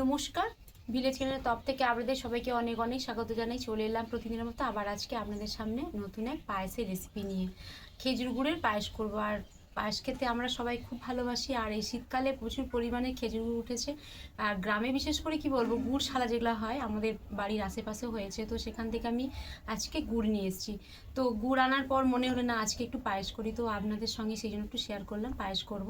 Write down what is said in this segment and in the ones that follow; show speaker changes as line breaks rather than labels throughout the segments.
নমস্কার। ভিলেজ চ্যানেলের তপ থেকে আপনাদের সবাইকে অনেক অনেক স্বাগত জানাই। চলে এলাম প্রতিদিনের মতো আবার আজকে আপনাদের সামনে নতুন এক পায়েসের রেসিপি নিয়ে। খেজুর গুড়ের পায়েস করব আর পায়েস খেতে আমরা সবাই খুব ভালোবাসি। আর এই শীতকালে প্রচুর পরিমাণে খেজুর গুড় উঠেছে। আর গ্রামে বিশেষ করে কি বলব, গুড় শালা যেগুলো হয়, আমাদের বাড়ির আশেপাশে হয়েছে। তো সেখান থেকে আমি আজকে গুড় নিয়ে এসেছি। তো গুড় আনার পর মনে হলো, না, আজকে একটু পায়েস করি। তো আপনাদের সঙ্গে সেই জন্য একটু শেয়ার করলাম, পায়েস করব।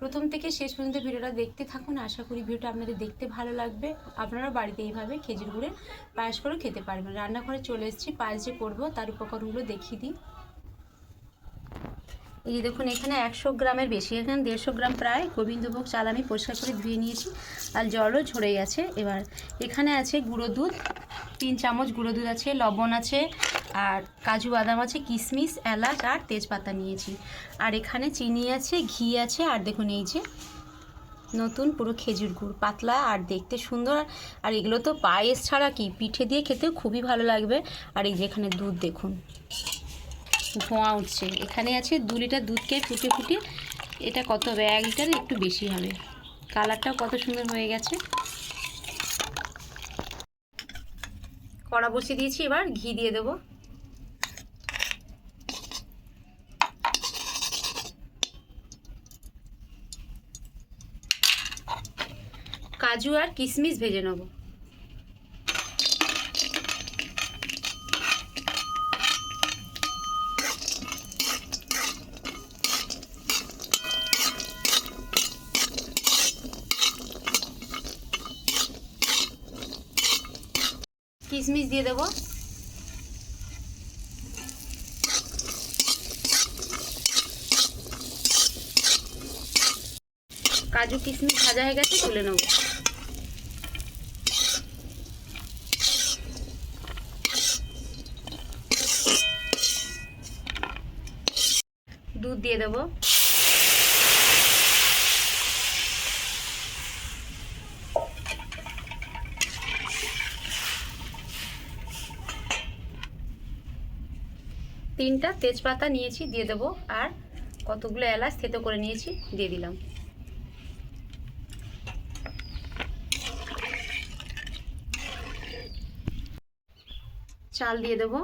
প্রথম থেকে শেষ পর্যন্ত ভিডিওটা দেখতে থাকুন। আশা করি ভিডিওটা আপনাদের দেখতে ভালো লাগবে। আপনারা বাড়িতে এইভাবে খেজুর গুড়ের পায়েস করে খেতে পারবেন। রান্নাঘরে চলে এসেছি, পায়েস যে করব, তার উপকরণগুলো দেখিয়ে দিই। এই যে দেখুন, এখানে একশো গ্রামের বেশি, এখানে দেড়শো গ্রাম প্রায় গোবিন্দভোগ চাল আমি পরিষ্কার করে ধুয়ে নিয়েছি। আর জলও ঝরে গেছে। এবার এখানে আছে গুঁড়ো দুধ, তিন চামচ গুঁড়ো দুধ আছে, লবণ আছে, আর কাজু বাদাম আছে, কিশমিশ, এলাচ আর তেজপাতা নিয়েছি। আর এখানে চিনি আছে, ঘি আছে, আর দেখুন এই যে নতুন পুরো খেজুর গুড়, পাতলা আর দেখতে সুন্দর। আর এগুলো তো পায়েস ছাড়া কি? পিঠে দিয়ে খেতেও খুবই ভালো লাগবে। আর এই যে এখানে দুধ দেখুন। ধোঁয়া উঠছে। এখানে আছে দু লিটার দুধকে ফুটে ফুটে এটা কত হবে? এক লিটার একটু বেশি হবে। কালারটাও কত সুন্দর হয়ে গেছে। কড়া বসিয়ে দিয়েছি, এবার ঘি দিয়ে দেবো। কাজু আর কিশমিশ ভেজে নেব। কিশমিশ দিয়ে দেবো কাজু কিশমিশ ভাজা হয়ে গেছে তুলে নেব। দুধ দিয়ে দেবো। তিনটা তেজপাতা নিয়েছি, দিয়ে দেবো। আর কতগুলো এলাচ থেতো করে নিয়েছি, দিয়ে দিলাম। চাল দিয়ে দেবো।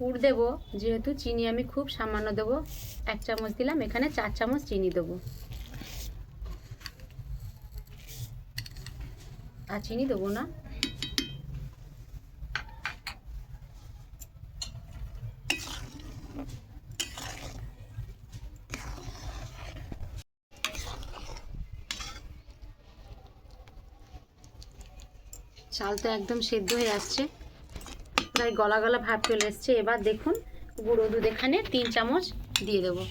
গুড় দেবো, যেহেতু চিনি আমি খুব সামান্য দেবো। এক চামচ দিলাম, এখানে চার চামচ চিনি দেবো। আর চিনি দেবো না। চালটা একদম সেদ্ধ হয়ে আসছে। প্রায় গলা গলা ভাব চলে এসছে। এবার দেখুন, গুঁড়ো দুধ এখানে তিন চামচ দিয়ে দেবো।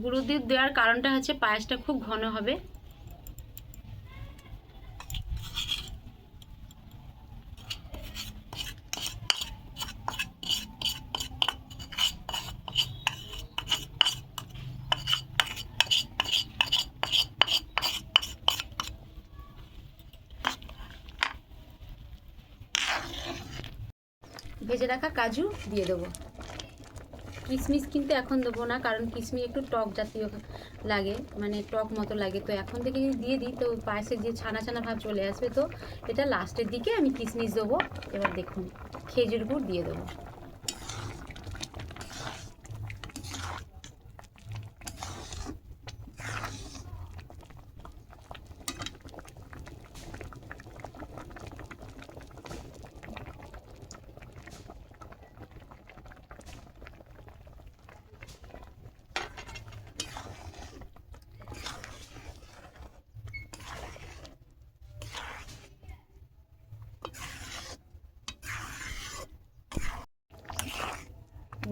গুঁড়ো দুধ দেওয়ার কারণটা হচ্ছে পায়েসটা খুব ঘন হবে ভেজে রাখা কাজু দিয়ে দেবো। কিশমিশ কিন্তু এখন দেবো না, কারণ কিশমিশ একটু টক জাতীয় লাগে মানে টক মতো লাগে। তো এখন থেকে যদি দিয়ে দিই, তো পায়েসের যে ছানা ছানা ভাব চলে আসবে, তো এটা লাস্টের দিকে আমি কিশমিশ দেবো। এবার দেখুন, খেজুর গুড় দিয়ে দেবো।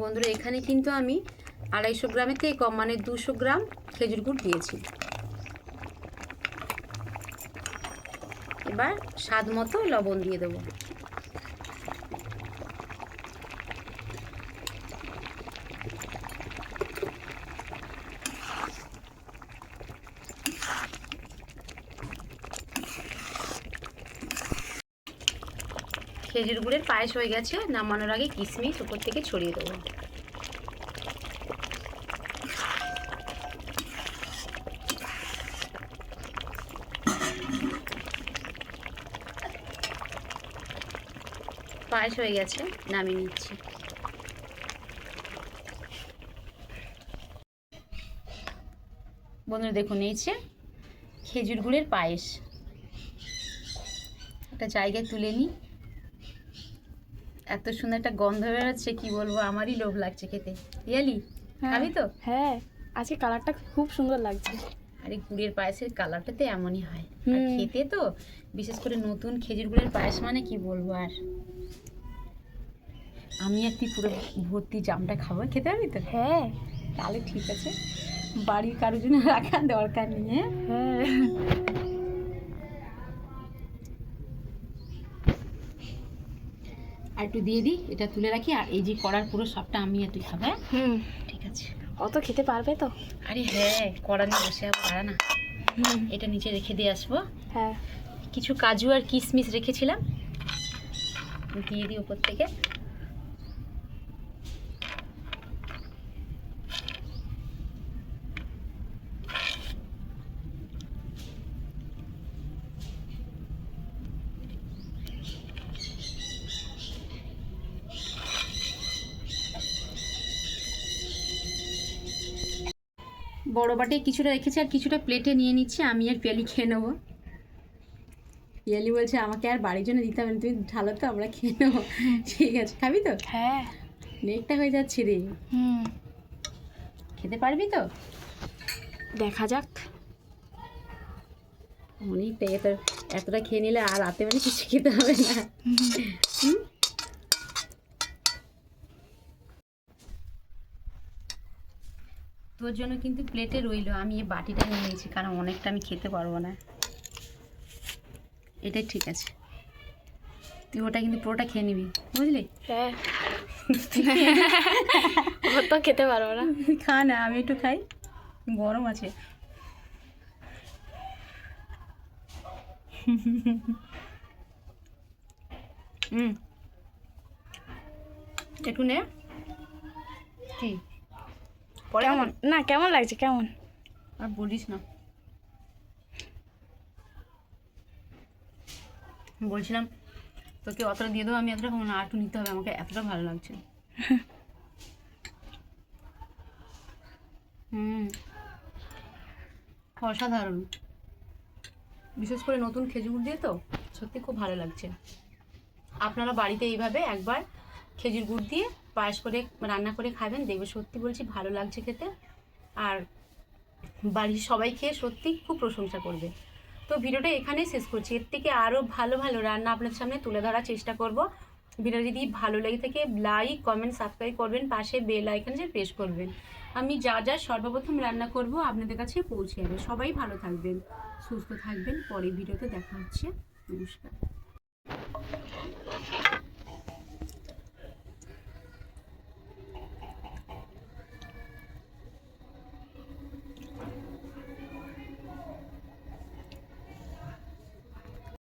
বন্ধুরা, এখানে কিন্তু আমি আড়াইশো গ্রামের কম মানে দুশো গ্রাম খেজুর গুড় দিয়েছি। এবার স্বাদ মতো লবণ দিয়ে দেবো। খেজুর গুড়ের পায়েস হয়ে গেছে, নামানোর আগে কিশমিশ উপর থেকে ছড়িয়ে দেবো। পায়েস হয়ে গেছে, নামিয়ে নিচ্ছি। বন্ধুরা দেখুন এইছে খেজুর গুড়ের পায়েস। একটা জায়গায় তুলে নিই। এত সুন্দর একটা গন্ধ বেরোচ্ছে কি বলব? আমারই লোভ লাগছে খেতে। রিয়ালি খাবি তো?
হ্যাঁ আজকে কালারটা খুব সুন্দর লাগছে।
আর এই গুড়ের পায়েসের কালারটা তো এমনই হয়। আর। খেতে তো বিশেষ করে নতুন খেজুর গুড়ের পায়েস মানে কি বলব আর? আমি একটি পুরো ভর্তি জামটা খাব খেতে পারবি তো?
হ্যাঁ।
তাহলে ঠিক আছে বাড়ির কারোর জন্য রাখার দরকার নেই হ্যাঁ। আর একটু দিয়ে দিই এটা তুলে রাখি আর এই যে করার পুরো সবটা আমি একটু তুই খাবে হ্যাঁ?
হুম।
ঠিক আছে।
অত খেতে পারবে তো?
আরে হ্যাঁ কড়া নিয়ে বসে পারা না।
হুম।
এটা নিচে রেখে দিয়ে আসব।
হ্যাঁ।
কিছু কাজু আর কিশমিশ রেখেছিলাম দিয়ে দিই উপর থেকে। বড় বাটে কিছুটা রেখেছি আর কিছুটা প্লেটে নিয়ে নিচ্ছি আমি আর পিয়ালি খেয়ে নেব। পিয়ালি বলছে আমাকে আর বাড়ির জন্য দিতে হবে না তুমি ঢালো তো আমরা খেয়ে নেব। ঠিক আছে খাবি তো?
হ্যাঁ।
নেকটা হয়ে যাচ্ছে রে।
হুম।
খেতে পারবি তো?
দেখা যাক।
অনেকটা এত এতটা খেয়ে নিলে আর রাতে মানে কিছু খেতে হবে না। তোর জন্য কিন্তু প্লেটে রইল। আমি এই বাটিটা নিয়ে নিয়েছি কারণ অনেকটা আমি খেতে পারব না। এটাই ঠিক আছে। তুই ওটা কিন্তু পুরোটা খেয়ে নিবি বুঝলি?
হ্যাঁ। তো খেতে পারব না।
খা না আমি একটু খাই। গরম আছে। হুম। একটু নে। কি?
কেমন? না কেমন লাগছে? কেমন?
আর বলিস না। বলছিলাম তোকে অতটা দিয়ে দেবো আমি এতটা না। আর একটু নিতে হবে। আমাকে এতটা ভালো লাগছে। হুম। অসাধারণ। বিশেষ করে নতুন খেজুর দিয়ে তো সত্যি খুব ভালো লাগছে। আপনারা বাড়িতে এইভাবে একবার খেজুর গুড় দিয়ে পায়েস করে রান্না করে খাবেন, দেখবে সত্যি বলছি ভালো লাগছে খেতে। আর বাড়ির সবাই খেয়ে সত্যি খুব প্রশংসা করবে। তো ভিডিওটা এখানেই শেষ করছি। এর থেকে আরও ভালো ভালো রান্না আপনাদের সামনে তুলে ধরার চেষ্টা করব। ভিডিও যদি ভালো লেগে থাকে লাইক কমেন্ট সাবস্ক্রাইব করবেন, পাশে বেল আইকন যে প্রেস করবেন। আমি যা যা সর্বপ্রথম রান্না করব আপনাদের কাছে পৌঁছে যাবে। সবাই ভালো থাকবেন, সুস্থ থাকবেন। পরে ভিডিওতে দেখা হচ্ছে। নমস্কার।